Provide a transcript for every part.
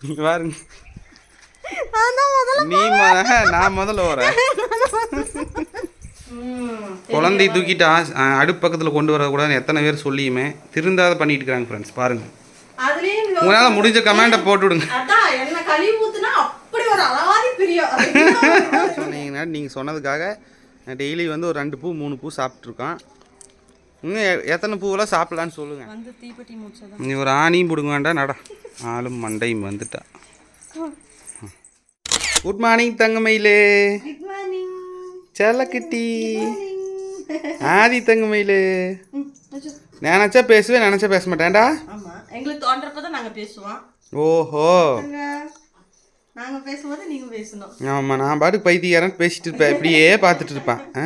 நீங்க பாருங்க. நீ நான் முதல்ல வரேன் குழந்தை தூக்கிட்டு அடுப்பு பக்கத்தில் கொண்டு வரக்கூடாதுன்னு எத்தனை பேர் சொல்லியுமே திருந்தாத பண்ணிட்டு இருக்காங்க ஃப்ரெண்ட்ஸ் பாருங்க. உங்களால் முடிஞ்ச கமெண்ட்டை போட்டு விடுங்க நீங்கள் சொன்னதுக்காக டெய்லி வந்து ஒரு ரெண்டு பூ மூணு பூ சாப்பிட்ருக்கோம் இன்னும் எத்தனை பூவெல்லாம் சாப்பிட்லான்னு சொல்லுங்கள் வந்து தீப்பெட்டி முடிச்சதான் நீ ஒரு ஆணியும் பிடுங்க வேண்டாம் நட. ஆளும் மண்டையும் வந்துட்டா. குட் மார்னிங் தங்கமயிலே. குட் மார்னிங் செல்லக்கிட்டி ஆதி தங்கமயிலே. நினச்சா பேசுவேன் நினச்சா பேச மாட்டேன்டா எங்களுக்கு தோன்றப்ப தான் நாங்க பேசுவோம். ஓஹோ. நாங்க நாங்க பேசும்போது நீங்க பேசணும். ஆமாம் நான் பாட்டுக்கு பைத்தியக்காரன் பேசிட்டு இருப்பேன் இப்படியே பார்த்துட்டு இருப்பான். ஆ?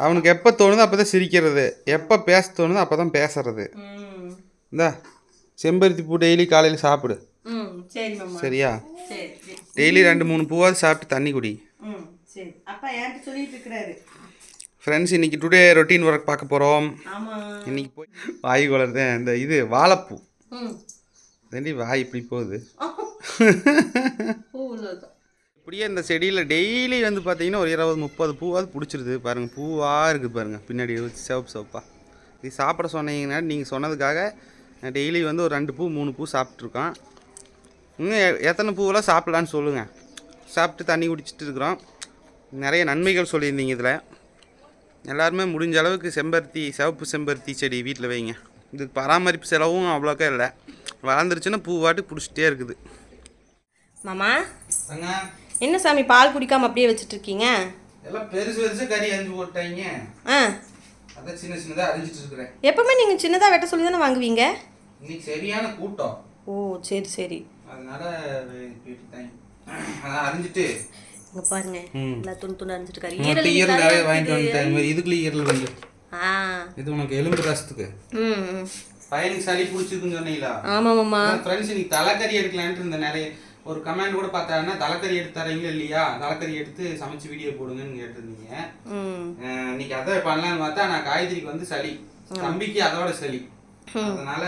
அவனுக்கு எப்போ தோணுதோ அப்போ தான் சிரிக்கிறது. எப்போ பேச தோணுதோ அப்போ தான் பேசுறது இந்தா செம்பருத்தி பூ டெய்லி காலையில் சாப்பிடு. சரியா? சரி சரி. டெய்லி ரெண்டு மூணு பூவாவது சாப்பிட்டு தண்ணி குடி. ஃப்ரெண்ட்ஸ் இன்னைக்கு டுடே ரொட்டீன் ஒர்க் பார்க்க போகிறோம் இன்னைக்கு போய் வாய் வளருதேன் இந்த இது வாழைப்பூ. ம். தாண்டி வாய் இப்படி போகுது. இப்படியே இந்த செடியில் டெய்லி வந்து பார்த்தீங்கன்னா ஒரு இருபது முப்பது பூவாவது பிடிச்சிருது. பாருங்கள் பூவாக இருக்குது பாருங்கள் பின்னாடி சிவப்பு சிவப்பா. இது சாப்பிட சொன்னீங்கன்னா நீங்கள் சொன்னதுக்காக டெய்லி வந்து ஒரு ரெண்டு பூ மூணு பூ சாப்பிட்ருக்கோம் இன்னும் எத்தனை பூவெல்லாம் சாப்பிட்லான்னு சொல்லுங்கள் சாப்பிட்டு தண்ணி குடிச்சிட்டு இருக்கிறோம். நிறைய நன்மைகள் சொல்லியிருந்தீங்க இதில். எல்லாருமே முடிஞ்ச அளவுக்கு செம்பருத்தி சிவப்பு செம்பருத்தி செடி வீட்டில் வைங்க. இதுக்கு பராமரிப்பு செலவும் அவ்வளோக்கா இல்லை. வளர்ந்துருச்சுன்னா பூ வாட்டுக்கு பிடிச்சிட்டே இருக்குது. மாமா? என்ன சாமி பால் குடிக்காம அப்படியே வச்சுட்டு இருக்கீங்க எல்லாம் பெருசு பெருசு கறி அரிஞ்சு போட்டாங்க. ஆ. அதான் சின்ன சின்னதாக அரிஞ்சிட்டு இருக்கிறேன். எப்பவுமே நீங்க சின்னதா வெட்ட சொல்லி தானே வாங்குவீங்க? இன்னைக்கு சரியான கூட்டம். ஓ சரி சரி. அதனால அதான் அரிஞ்சிட்டு. இங்க பாருங்க ம். நல்லா துண்டு துண்டு அரைஞ்சிட்டு இருக்காரு. ஈரல் நிறைய வாங்கிட்டு. வந்துட்டேன். இதுக்குள்ள ஈரல் வந்து. ஆ. இது உனக்கு எலும்பு ரசத்துக்கு. ம். பையனுக்கு சளி பிடிச்சிருக்குன்னு சொன்னீங்களா? ஆமா மாமா ஃப்ரெண்ட்ஸ் இன்னைக்கு தலைக்கறி எடுக்கலான்ட்டு இருந்தேன் நிறைய. ஒரு கமெண்ட் கூட பார்த்தாங்கன்னா தலைக்கறி எடுத்து தரீங்களா இல்லையா? தலைக்கறி எடுத்து சமைச்சு வீடியோ போடுங்கன்னு கேட்டிருந்தீங்க. இன்னைக்கு அதை பண்ணலான்னு பார்த்தா நான் காய்கறிக்கு வந்து சளி. தம்பிக்கு அதோட சளி. அதனால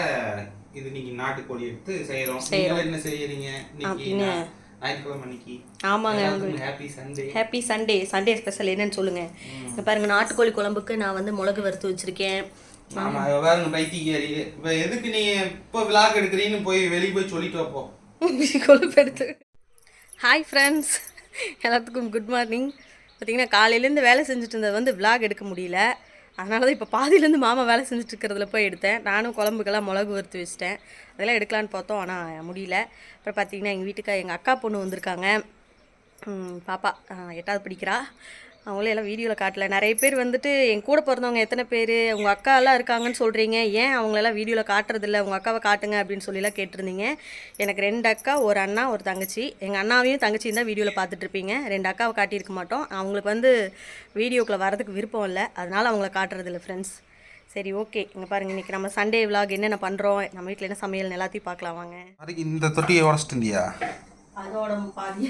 இது இன்னைக்கு நாட்டுக்கோழி எடுத்து செய்யறோம் என்ன செய்யறீங்க இன்னைக்கு ஆமாங்க. Happy Sunday happy Sunday Sunday special என்னன்னு சொல்லுங்க. இங்க பாருங்க நாட்டுக்கோழி குழம்புக்கு நான் வந்து மிளகு வறுத்து வச்சிருக்கேன். ஆமா வேற பைத்தியக்காரி. இப்ப எதுக்கு நீ இப்ப விளாக் எடுக்கிறீன்னு போய் வெளியே போய் சொல்லிட்டு வைப்போம் கொழுப்பெடுத்து ஹாய் ஃப்ரெண்ட்ஸ் எல்லாத்துக்கும் குட் மார்னிங் பார்த்தீங்கன்னா காலையிலேருந்து வேலை செஞ்சுட்டு இருந்தது வந்து விலாக் எடுக்க முடியல. அதனால தான் இப்போ பாதியிலேருந்து மாமா வேலை செஞ்சுட்டு இருக்கிறதுல போய் எடுத்தேன். நானும் குழம்புக்கெல்லாம் மிளகு வறுத்து வச்சிட்டேன். அதெல்லாம் எடுக்கலான்னு பார்த்தோம் ஆனால் முடியல. அப்புறம் பார்த்தீங்கன்னா எங்கள் வீட்டுக்கு எங்கள் அக்கா பொண்ணு வந்திருக்காங்க. பாப்பா எட்டாவது படிக்கிறா. அவங்களே எல்லாம் வீடியோவில் காட்டல. நிறைய பேர் வந்துட்டு என் கூட பிறந்தவங்க எத்தனை பேர்? உங்கள் அக்கா எல்லாம் இருக்காங்கன்னு சொல்கிறீங்க ஏன் அவங்களெல்லாம் வீடியோவில் காட்டுறதில்ல உங்கள் அக்காவை காட்டுங்க அப்படின்னு சொல்லிலாம் கேட்டிருந்தீங்க. எனக்கு ரெண்டு அக்கா ஒரு அண்ணா ஒரு தங்கச்சி. எங்கள் அண்ணாவையும் தங்கச்சியும் தான் வீடியோவில் பார்த்துட்ருப்பீங்க ரெண்டு அக்காவை காட்டியிருக்க மாட்டோம். அவங்களுக்கு வந்து வீடியோக்குள்ளே வரதுக்கு விருப்பம் இல்லை. அதனால் அவங்கள காட்டுறதில்ல ஃப்ரெண்ட்ஸ் சரி ஓகே இங்கே பாருங்கள் இன்றைக்கி நம்ம சண்டே விலாக் என்னென்ன பண்ணுறோம் நம்ம வீட்டில் என்ன சமையல் எல்லாத்தையும் பார்க்கலாம் வாங்க. இந்த தொட்டியை உடச்சிட்டு இருந்தியா அதோட பாதி.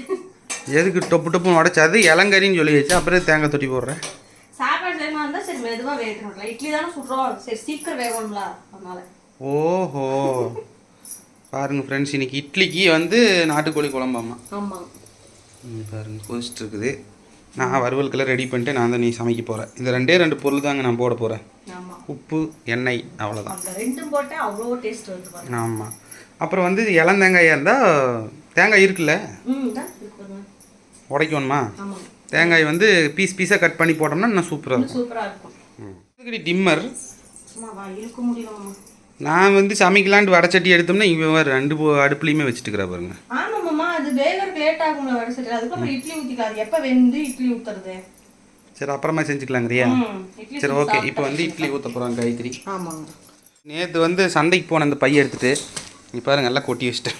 எதுக்கு டொப்பு டொப்புன்னு உடச்சாது இளங்கறின்னு சொல்லி வச்சு அப்புறம் தேங்காய் தொட்டி போடுறேன். சாப்பாடு டைமா இருந்தா சரி மெதுவா வேகணும்ல இட்லி தானே சுடுறோம். சரி சீக்கிரம் வேகணும்ல அதனால. ஓஹோ. பாருங்க ஃப்ரெண்ட்ஸ் இன்னைக்கு இட்லிக்கு வந்து நாட்டுக்கோழி குழம்பாமா? ஆமா. ம், பாருங்க கொதிச்சுட்டு இருக்குது. நான் வறுவலுக்கெல்லாம் ரெடி பண்ணிட்டு நான் தான் நீ சமைக்க போகிறேன் இந்த ரெண்டே ரெண்டு பொருள் தாங்க நான் போட போகிறேன் உப்பு எண்ணெய் அவ்வளோதான் ரெண்டும் அவ்வளோ டேஸ்ட் ஆமாம் அப்புறம் வந்து இளந்தேங்காயாக இருந்தால் தேங்காய் இருக்குல்ல ம் தான் இருக்கு பாருங்க உடைக்கணுமா தேங்காய் வந்து பீஸ் பீஸாக கட் பண்ணி போட்டோம்னா இன்னும் சூப்பராக இருக்கும். சூப்பரா இருக்கும். இதுக்கடி டிம்மர்? நான் வந்து சமைக்கலான்ட்டு வடச்சட்டி எடுத்தோம்னா இங்கே வேறு ரெண்டு அடுப்புலையுமே வச்சுட்டுக்கிறா பாருங்க. ஆமாம்மா அது வேகறதுக்கு லேட் ஆகும்ல வடை சரி அதுக்கப்புறம் இட்லி ஊத்திக்காது. எப்ப வெந்து இட்லி ஊத்துறது? சரி அப்புறமா செஞ்சுக்கலாங்கிறியா? சரி ஓகே. இப்போ வந்து இட்லி ஊற்ற போகிறாங்க காய்கறி ஆமாங்க. நேற்று வந்து சந்தைக்கு போன அந்த பைய எடுத்துட்டு நீ பாருங்க எல்லாம் கொட்டி வச்சிட்டேன்.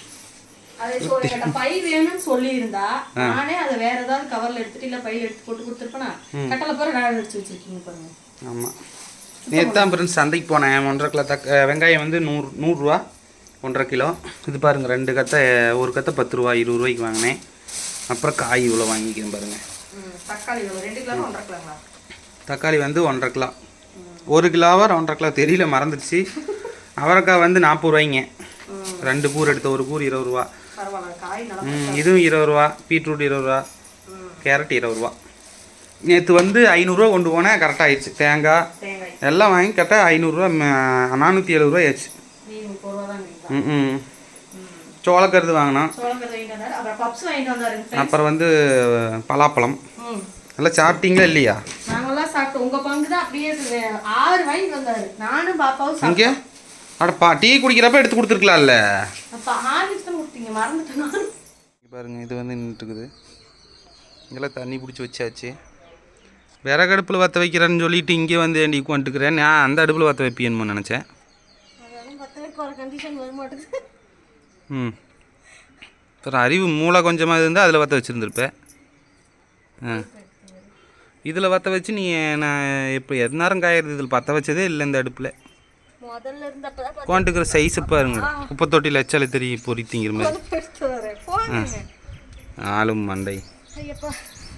அது என்கிட்ட பை வேணும்னு சொல்லி இருந்தா நானே அதை வேற ஏதாவது கவர்ல எடுத்துட்டு இல்ல பையில எடுத்து போட்டு கொடுத்துருப்பேனா? கட்டல போற நான் எடுத்து வச்சிருக்கீங்க பாருங்க. ஆமாம் நேற்று தான் ஃப்ரெண்ட்ஸ் சந்தைக்கு போனேன். ஒன்றரை கிலோ தக்க வெங்காயம் வந்து நூறு நூறுரூவா ஒன்றரை கிலோ. இது பாருங்க ரெண்டு கத்தை ஒரு கத்தை பத்து ரூபா இருபது ரூபாய்க்கு வாங்கினேன். அப்புறம் காய் இவ்வளோ வாங்கிக்கிறேன் பாருங்க. ம், தக்காளி வந்து ஒன்றரை கிலோ. ஒரு கிலோவா ஒன்றரை கிலோ தெரியல மறந்துடுச்சு. அவரைக்காய் வந்து நாற்பது ரூபாய்ங்க. ரெண்டு கூர் எடுத்த ஒரு கூர் இருபது ரூபா. பரவாயில்ல காய் நல்லா ம், இதுவும் இருபது ரூபா பீட்ரூட் இருபது ரூபா கேரட் இருபது ரூபா. நேற்று வந்து ஐநூறுரூவா கொண்டு போனேன் கரெக்டாக ஆயிடுச்சு. தேங்காய் எல்லாம் வாங்கி கரெக்டாக ஐநூறுரூவா நானூற்றி எழுபது ரூபா ஆயிடுச்சு. ம் ம். சோளக்கருது வாங்கினோம். அப்புறம் வந்து பலாப்பழம். எல்லாம் சாப்பிட்டீங்களா இல்லையா? இங்கே? சாப்பிட்டோம். அட பா டீ குடிக்கிறப்ப எடுத்து கொடுத்துருக்கலாம்ல. மறந்துட்டேன். நான் பாருங்க இது வந்து நின்றுட்டுக்குது இங்கெல்லாம் தண்ணி பிடிச்சி வச்சாச்சு. விறகடுப்பில் வற்ற வைக்கிறேன்னு சொல்லிட்டு இங்கே வந்து ஏண்டி உட்காந்துக்கிறேன் நான் அந்த அடுப்பில் வற்ற வைப்பியன்னு நினச்சேன். ம். அப்புறம் அறிவு மூளை கொஞ்சமாக இருந்தால் அதில் வற்ற வச்சுருந்துருப்பேன் ஆ. இதில் வற்ற வச்சு நீ நான் இப்போ எது நேரம் காயறது? இதில் பற்ற வச்சதே இல்லை இந்த அடுப்பில். முதல்ல இருந்தப்பதான் உட்காந்துக்கிற சைஸை பாருங்க. குப்பை தொட்டியில் வச்சாலே தெரியும் பொறி திங்கிற மாதிரி ஆளும் மண்டை.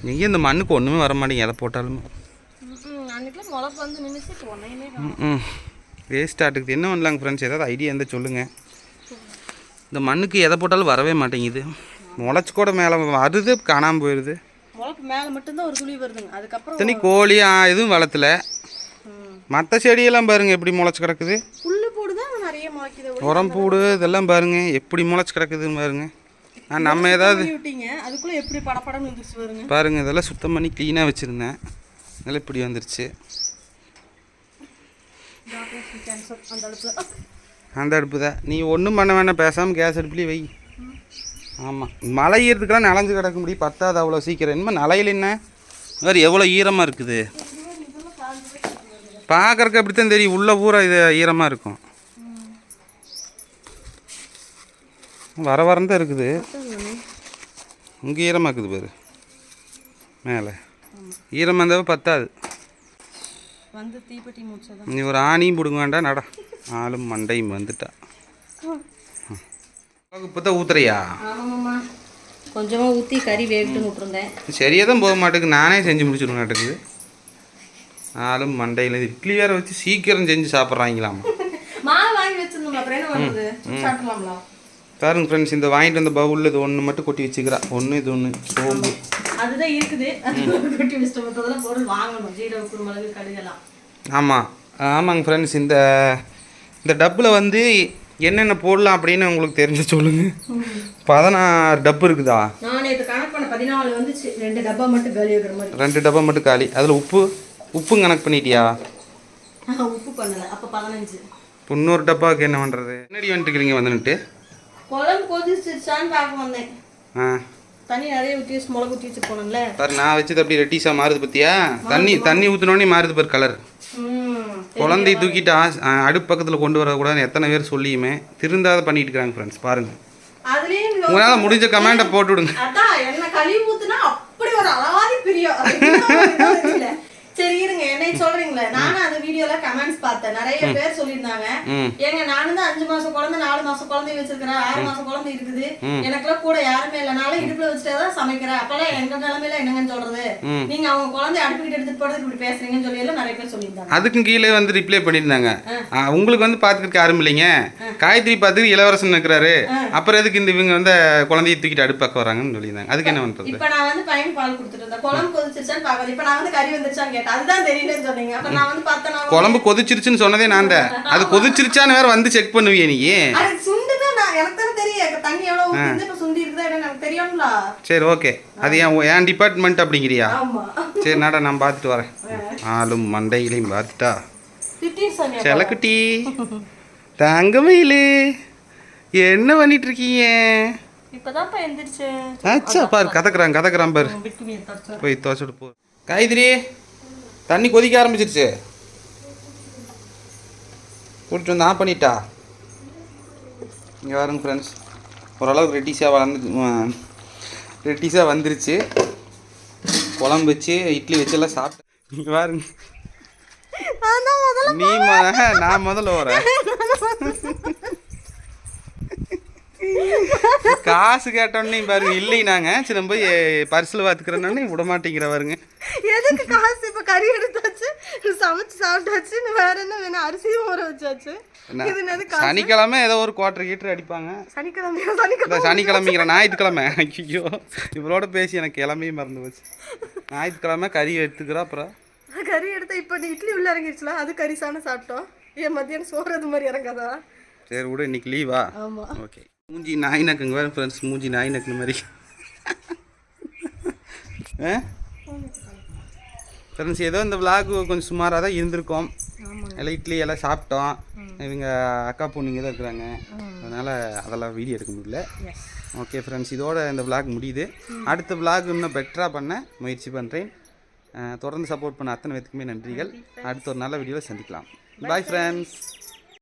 நீங்கள் இந்த மண்ணுக்கு ஒன்றுமே வர மாட்டேங்க எதை போட்டாலும். ம் வேஸ்ட் ஆட்டுக்குது என்ன பண்ணலாங்க ஃப்ரெண்ட்ஸ் ஏதாவது ஐடியா இருந்தால் சொல்லுங்கள் இந்த மண்ணுக்கு எதை போட்டாலும் வரவே மாட்டேங்குது. முளைச்சி கூட மேலே வருது காணாமல் போயிடுது மேலே மட்டும்தான் ஒரு துளி வருதுங்க. அதுக்கப்புறம் தனி கோழி எதுவும் வளர்த்துல. மற்ற செடியெல்லாம் பாருங்க எப்படி முளைச்சி கிடக்குது. உரம் பூடு இதெல்லாம் பாருங்க எப்படி முளைச்சி கிடக்குதுன்னு பாருங்க. நம்ம ஏதாவது பாருங்க. இதெல்லாம் சுத்தம் பண்ணி க்ளீனாக வச்சுருந்தேன். இதெல்லாம் இப்படி வந்துருச்சு. அந்த அடுப்பு தான். நீ ஒன்றும் பண்ண வேணாம் பேசாமல் கேஸ் அடுப்புலேயே வை. ஆமாம் மலையறதுக்கெல்லாம் நனைஞ்சு கிடக்க முடியும் பத்தாது அவ்வளோ சீக்கிரம். என்னமோ நலையில் என்ன? வேறு எவ்வளோ ஈரமாக இருக்குது? பார்க்குறக்கு அப்படித்தான் தெரியும். உள்ள பூரா இது ஈரமாக இருக்கும். வர வரன்னு தான் இருக்குது. இங்கே ஈரமாக இருக்குது பாரு. மேலே. ஈரமாக இருந்தாவே பத்தாது. வந்து தீப்பெட்டி மூச்சதான். நீ ஒரு ஆணியும் பிடுங்க வேண்டாம் நட. ஆளும் மண்டையும் வந்துட்டா. இப்போ தான் ஊத்துறியா கொஞ்சமாக ஊற்றி கறி வேகட்டுன்னு விட்டுருந்தேன். சரியாக தான் போக மாட்டேங்குது. நானே செஞ்சு முடிச்சிடுவேன் நாட்டுக்கு ஆளும் மண்டையில் இட்லி வேற வச்சு சீக்கிரம் செஞ்சு சாப்பிட்றாங்களாமா. பாருங்க ஃப்ரெண்ட்ஸ் இந்த வாங்கிட்டு வந்த பவுலில் இது ஒன்று மட்டும் கொட்டி வச்சுக்கிறா. ஒன்று இது ஒன்று சோம்பு. அதுதான் இருக்குது. கொட்டி வச்சுட்டு பொருள் வாங்கணும். ஜீரக குருமிளகு கடுகெல்லாம் ஆமாம் ஆமாங்க ஃப்ரெண்ட்ஸ் இந்த இந்த டப்பில் வந்து என்னென்ன போடலாம் அப்படின்னு உங்களுக்கு தெரிஞ்சு சொல்லுங்கள் பதினாறு டப்பு இருக்குதா? நான் நேற்று கணக்கு பண்ண பதினாலு வந்துச்சு. ரெண்டு டப்பா மட்டும் காலி ரெண்டு டப்பா மட்டும் காலி. அதில் உப்பு? உப்பும் கணக்கு பண்ணிட்டியா? உப்பு பண்ணலை. அப்போ பதினஞ்சு. இன்னொரு டப்பாவுக்கு என்ன பண்ணுறது என்னடி வந்துட்டுக்கிறீங்க வந்துன்ட்டு குழம்பு கொதிச்சிருச்சான்னு பார்க்க வந்தேன். ஆ. தண்ணி நிறைய ஊற்றி வச்சு மிளகு ஊற்றி வச்சு போனோம்ல பாரு நான் வச்சது அப்படி ரெட்டிஸாக மாறுது பத்தியா? தண்ணி தண்ணி ஊற்றினோடனே மாறுது பாரு கலர் குழந்தை தூக்கிட்டு அடுப்பு பக்கத்தில் கொண்டு வரக்கூடாதுன்னு எத்தனை பேர் சொல்லியுமே திருந்தாத பண்ணிட்டு இருக்காங்க ஃப்ரெண்ட்ஸ் அதுலேயும் உங்களால் முடிஞ்ச கமெண்ட்டை போட்டு விடுங்க. அதான் என்ன கழுவி ஊத்துனா அப்படி ஒரு அலாதி பிரியம் அது இன்னும் ஒரு இதா இருக்குல்ல. சரி இருங்க என்னை சொல்றீங்களே? நானும் அந்த வீடியோல கமெண்ட்ஸ் பார்த்தேன். நிறைய பேர் சொல்லியிருந்தாங்க. ஏங்க நானும் தான் அஞ்சு மாசம் குழந்தை நாலு மாசம் குழந்தை வச்சிருக்கிறேன் ஆறு மாசம் குழந்தை இருக்குது. எனக்குலாம் கூட யாருமே இல்லை. நானும் இடுப்புல வச்சுட்டே தான் சமைக்கிறேன். அப்பெல்லாம் எங்க நிலைமையில என்னங்கன்னு சொல்றது. நீங்க அவங்க குழந்தை அடுப்புக்கிட்டு எடுத்துட்டு போறதுக்கு இப்படி பேசுறீங்கன்னு சொல்லி எல்லாம் நிறைய பேர் சொல்லியிருந்தாங்க. அதுக்கும் கீழே வந்து ரிப்ளை பண்ணியிருந்தாங்க. உங்களுக்கு வந்து பார்த்துக்கிறதுக்கு யாரும் இல்லைங்க. காயத்ரி பார்த்துக்கு இளவரசன் இருக்கிறாரு. அப்புறம் எதுக்கு இந்த இவங்க வந்து குழந்தைய தூக்கிட்டு அடுப்பு பக்கம் வராங்கன்னு சொல்லியிருந்தாங்க. அதுக்கு என்ன பண்ணுறது இப்ப நான் வந்து பையன் பால் கொடுத்துட்டு இருந்தேன். குழம்பு கொதிச்சிருச்சான்னு பாக்கல இப்ப நான் வந்து கறி வந்துருச்சான்னு கேட்டேன். அதுதான் தெரியலன்னு சொன்னீங்க. அப்ப நான் வந்து பார்த்தேன் நான் குழம்பு கொதிச்சிருச்சுன்னு சொன்னதே நான் தான் அது கொதிச்சிருச்சான்னு வேற வந்து செக் பண்ணுவியே நீ அது சுண்டு தான் நான் எனக்கு தானே தெரியும். தண்ணி எவ்வளவு ஊத்தி இப்ப சுண்டி இருக்குதா என்னன்னு எனக்கு தெரியும்ல. சரி ஓகே அது என் என் டிபார்ட்மெண்ட் அப்படிங்கிறியா? ஆமா. சரி நாடா நான் பார்த்துட்டு வரேன். ஆளும் மண்டையிலையும் பார்த்துட்டா? செலக்குட்டி தங்கமயிலு என்ன பண்ணிட்டு இருக்கீங்க ஆச்சா பாரு கதக்குறான் கதக்குறான் பாரு. போய் துவச்சிட்டு போ. காயத்ரி தண்ணி கொதிக்க ஆரம்பிச்சிருச்சு. கூட்டிட்டு வந்து ஆஃப் பண்ணிட்டா. இங்கே பாருங்க ஃப்ரெண்ட்ஸ் ஓரளவுக்கு ரெட்டிஸாக வளர்ந்து ரெட்டிஸாக வந்துருச்சு. குழம்பு வச்சு இட்லி வச்சு எல்லாம் சாப்பிட்டேன். இங்கே பாருங்க. நீ மொத நான் முதல்ல வரேன் காசு கேட்டோன்னே பாருங்க இல்லைனாங்க. சரி நம்ம போய் பரிசில் பார்த்துக்கிறேன்னு விட மாட்டேங்கிற பாருங்க. எதுக்கு காசு இப்போ கறி எடுத்தாச்சு சமைச்சு சாப்பிட்டாச்சு வேற என்ன வேணும்? அரிசியும் ஊற வச்சாச்சு? இது என்னது சனிக்கிழமை ஏதோ ஒரு குவார்டர் கீட்டர் அடிப்பாங்க. சனிக்கிழமை? இந்த சனிக்கிழமைங்கிற ஞாயிற்றுக்கிழமை. ஐயோ இவளோட பேசி எனக்கு கிளம்பியும் மறந்து போச்சு. ஞாயிற்றுக்கிழமை கறி எடுத்துக்கிறோம் அப்புறம்? கறி எடுத்தா இப்போ நீ இட்லி உள்ள இறங்கிடுச்சுல அது கறி சாணம் சாப்பிட்டோம். ஏன் மத்தியானம் சோறு அது மாதிரி இறங்காதா? சரி விடு இன்னைக்கு லீவா ஆமா. ஓகே மூஞ்சி நாய் நக்குங்க வேறு ஃப்ரெண்ட்ஸ் மூஞ்சி நாய் நக்குன மாதிரி ஃப்ரெண்ட்ஸ் ஏதோ இந்த விலாக் கொஞ்சம் சுமாராக தான் இருந்திருக்கோம். எல்லாம் இட்லி எல்லாம் சாப்பிட்டோம். இவங்க அக்கா பொண்ணுங்க தான் இருக்கிறாங்க. அதனால் அதெல்லாம் வீடியோ எடுக்க முடியல. ஓகே ஃப்ரெண்ட்ஸ் இதோட இந்த விலாக் முடியுது. அடுத்த விலாக் இன்னும் பெட்டராக பண்ண முயற்சி பண்ணுறேன் தொடர்ந்து சப்போர்ட் பண்ண அத்தனை பேத்துக்குமே நன்றிகள். அடுத்த ஒரு நல்ல வீடியோவில் சந்திக்கலாம். Bye friends